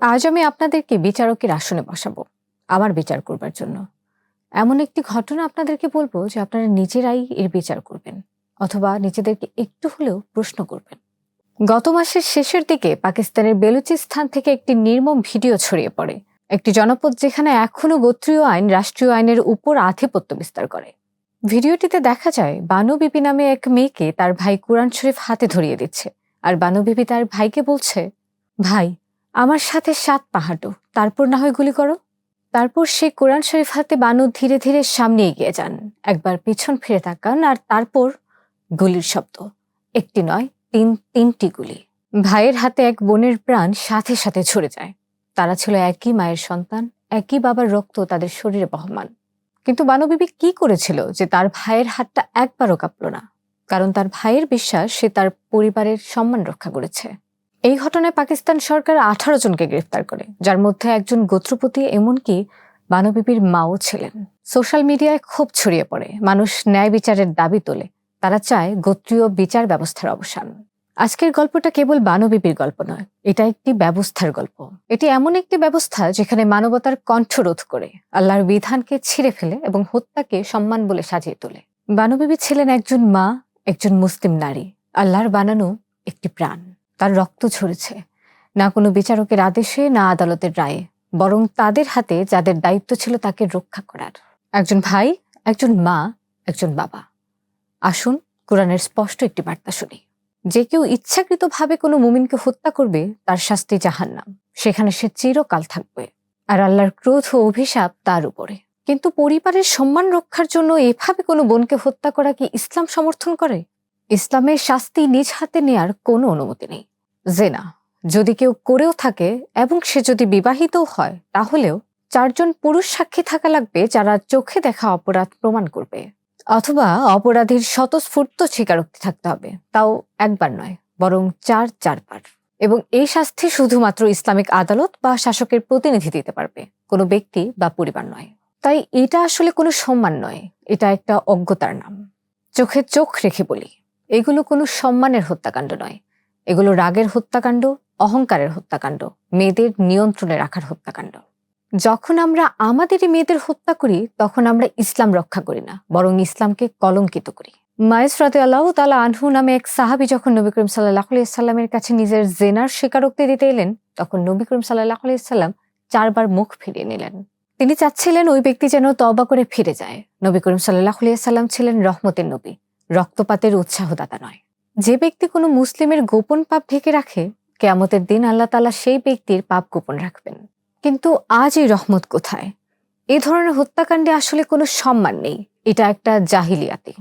আজ আমি আপনাদেরকে বিচারকের আসনে বসাবো, আমার বিচার করবার জন্য। এমন একটি ঘটনা আপনাদেরকে বলব যে আপনারা নিজেরাই এর বিচার করবেন, অথবা নিজেদেরকে একটু হলেও প্রশ্ন করবেন। গত মাসের শেষের দিকে পাকিস্তানের বেলুচিস্তান থেকে একটি নির্মম ভিডিও ছড়িয়ে পড়ে, একটি জনপদ যেখানে এখনও গোত্রীয় আইন রাষ্ট্রীয় আইনের উপর আধিপত্য বিস্তার করে। ভিডিওটিতে দেখা যায়, বানু বিপি নামে এক মেয়েকে তার ভাই কোরআন শরীফ হাতে ধরিয়ে দিচ্ছে, আর বানু বিবি তার ভাইকে বলছে, ভাই আমার সাথে সাত পাহাটো তারপর না হয় গুলি করো। তারপর সে কোরআন শরীফ হাতে বানু ধীরে ধীরে সামনে এগিয়ে যান। একবার পিছন ফিরে তাকান আর তারপর গুলির শব্দ। একটি নয়, তিন, তিনটি গুলি। ভাইয়ের হাতে এক বোনের প্রাণ সাথে সাথে ঝরে যায়। তারা ছিল একই মায়ের সন্তান, একই বাবার রক্ত তাদের শরীরে বহমান। কিন্তু বানবিবি কি করেছিল যে তার ভাইয়ের হাতটা একবারও কাঁপল না? কারণ তার ভাইয়ের বিশ্বাস সে তার পরিবারের সম্মান রক্ষা করেছে। এই ঘটনায় পাকিস্তান সরকার আঠারো জনকে গ্রেফতার করে, যার মধ্যে একজন গোত্রপতি এমনকি বানবিবির মাও ছিলেন। সোশ্যাল মিডিয়ায় ক্ষোভ ছড়িয়ে পড়ে, মানুষ ন্যায় বিচারের দাবি তোলে, তারা চায় গোত্রীয় বিচার ব্যবস্থার অবসান। আজকের গল্পটা কেবল বানবিবির গল্প নয়, এটা একটি ব্যবস্থার গল্প। এটি এমন একটি ব্যবস্থা যেখানে মানবতার কণ্ঠরোধ করে, আল্লাহর বিধানকে ছিঁড়ে ফেলে এবং হত্যাকে সম্মান বলে সাজিয়ে তোলে। বানবিবি ছিলেন একজন মা, একজন মুসলিম নারী, আল্লাহর বানানো একটি প্রাণ। তার রক্ত ঝরেছে। না কোনো বিচারকের আদেশে, না আদালতের রায়ে। বরং তাদের হাতে যাদের দায়িত্ব ছিল তাকে রক্ষা করার। একজন ভাই, একজন মা, একজন বাবা। আসুন কোরআনের স্পষ্ট একটি বার্তা শুনি। যে কেউ ইচ্ছাকৃতভাবে কোনো মুমিনকে হত্যা করবে, তার শাস্তি জাহান্নাম। সেখানে সে চিরকাল থাকবে। আর আল্লাহর ক্রোধ ও অভিশাপ তার উপরে। কিন্তু পরিবারের সম্মান রক্ষার জন্য এভাবে কোনো বোনকে হত্যা করা কি ইসলাম সমর্থন করে? ইসলামের শাস্তি নিজ হাতে নেয়ার কোনো অনুমতি নেই। জেনা। যদি কেউ করেও থাকে এবং সে যদি বিবাহিতও হয়, তাহলেও চারজন পুরুষ সাক্ষী থাকা লাগবে যারা চোখে দেখা অপরাধ প্রমাণ করবে। অথবা অপরাধীর স্বতঃস্ফূর্ত স্বীকারোক্তি থাকতে হবে। তাও একবার নয়, বরং চার চারবার। এবং এই শাস্তি শুধুমাত্র ইসলামিক আদালত বা শাসকের প্রতিনিধি দিতে পারবে, কোনো ব্যক্তি বা পরিবার নয়। তাই এটা আসলে কোনো সম্মান নয়, এটা একটা অজ্ঞতার নাম। চোখে চোখ রেখে বলি, এগুলো কোনো সম্মানের হত্যাকাণ্ড নয়। এগুলো রাগের হত্যাকাণ্ড, অহংকারের হত্যাকাণ্ড, মেয়েদের নিয়ন্ত্রণে রাখার হত্যাকাণ্ড। যখন আমরা আমাদেরই মেয়েদের হত্যা করি, তখন আমরা ইসলাম রক্ষা করি না, বরং ইসলামকে কলঙ্কিত করি। মায়েস রাতে আল্লাহ তালা আনহু নামে এক সাহাবি যখন নবী করিম সাল্লাহ সাল্লামের কাছে নিজের জেনার স্বীকারোক্তি দিতে এলেন, তখন নবী করিম সাল্লাহ সাল্লাম চারবার মুখ ফিরিয়ে নিলেন। তিনি চাচ্ছিলেন ওই ব্যক্তি যেন তবা করে ফিরে যায়। নবী করিম সাল্লাহ সাল্লাম ছিলেন রহমতের নবী, রক্তপাতের উৎসাহদাতা নয়। যে ব্যক্তি কোনো মুসলিমের গোপন পাপ ঢেকে রাখে, কেয়ামতের দিন আল্লাহ তালা সেই ব্যক্তির পাপ গোপন রাখবেন। কিন্তু আজ এই রহমত কোথায়? এ ধরনের হত্যাকাণ্ডে আসলে কোনো সম্মান নেই। এটা একটা জাহিলিয়াতি।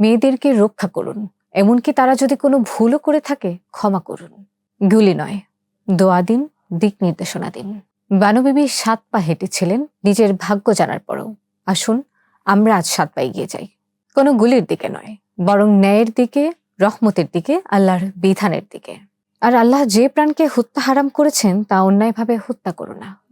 মেয়েদেরকে রক্ষা করুন। এমনকি তারা যদি কোনো ভুলও করে থাকে, ক্ষমা করুন। গুলি নয়। দোয়া দিন, দিক নির্দেশনা দিন। বানুবিবি সাত পা হেঁটেছিলেন, নিজের ভাগ্য জানার পরও। আসুন, আমরা আজ সাত পা এগিয়ে যাই। কোনো গুলির দিকে নয়, বরং ন্যায়ের দিকে রহমতের দিকে, আল্লাহর বিধানের দিকে। আর আল্লাহ যে প্রাণকে হত্যা হারাম করেছেন, তা অন্যায়ভাবে হত্যা করো না।